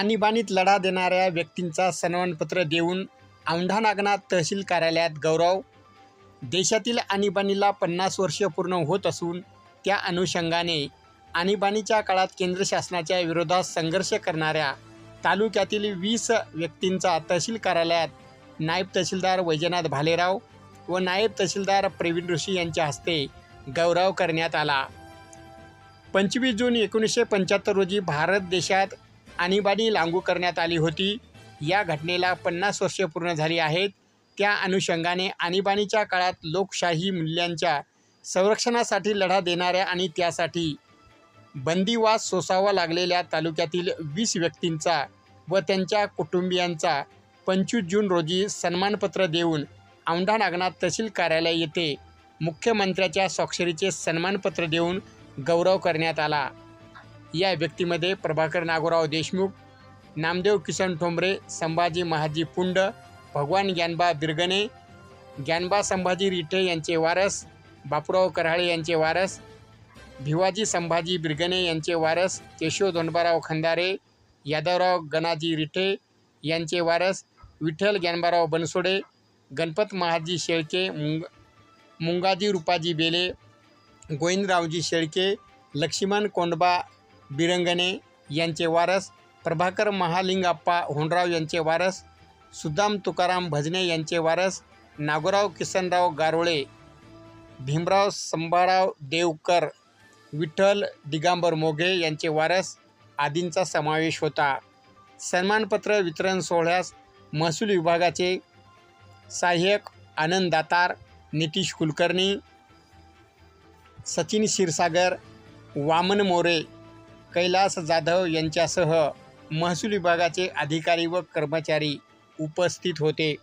आणीबाणीत लढा देणाऱ्या व्यक्तींचा सन्मानपत्र देऊन औंढा नागनाथ तहसील कार्यालयात गौरव. देशातील आणीबाणीला पन्नास वर्ष पूर्ण होत असून त्या अनुषंगाने आणीबाणीच्या काळात केंद्र शासनाच्या विरोधात संघर्ष करणाऱ्या तालुक्यातील वीस व्यक्तींचा तहसील कार्यालयात नायब तहसीलदार वैजनाथ भालेराव व नायब तहसीलदार प्रवीण ऋषी यांच्या हस्ते गौरव करण्यात आला. पंचवीस जून एकोणीसशे पंच्याहत्तर रोजी भारत देशात आणीबाणी लागू करण्यात आली होती. या घटनेला पन्नास वर्षे पूर्ण झाली आहेत. त्या अनुषंगाने आणीबाणीच्या काळात लोकशाही मूल्यांच्या संरक्षणासाठी लढा देणाऱ्या आणि त्यासाठी बंदिवास सोसावा लागलेल्या तालुक्यातील वीस व्यक्तींचा व त्यांच्या कुटुंबियांचा पंचवीस जून रोजी सन्मानपत्र देऊन औंढा नागनाथ तहसील कार्यालय येथे मुख्यमंत्र्याच्या स्वाक्षरीचे सन्मानपत्र देऊन गौरव करण्यात आला. या व्यक्तीमध्ये प्रभाकर नागोराव देशमुख नामदेव किसन ठोंबरे संभाजी महाजी पुंड भगवान ज्ञानबा बिरगणे ज्ञानबा संभाजी रिठे यांचे वारस बापूराव कराळे यांचे वारस भिवाजी संभाजी बिरगणे यांचे वारस केशव धोंडबाराव खंदारे यादवराव गणाजी रिठे यांचे वारस विठ्ठल ज्ञानबाराव बनसोडे गणपत महाजी शेळके मुंग मुंगाजी रुपाजी बेले गोविंदरावजी शेळके लक्ष्मण कोंडबा बिरंगणे यांचे वारस प्रभाकर महालिंगाप्पा होंडराव यांचे वारस सुदाम तुकाराम भजने यांचे वारस नागोराव किसनराव गारोळे भीमराव संभाराव देवकर विठ्ठल दिगांबर मोघे यांचे वारस आदींचा समावेश होता. सन्मानपत्र वितरण सोहळ्यास महसूल विभागाचे सहाय्यक आनंद दातार नितीश कुलकर्णी सचिन क्षीरसागर वामन मोरे कैलास जाधव यांच्यासह महसूल विभागाचे अधिकारी व कर्मचारी उपस्थित होते.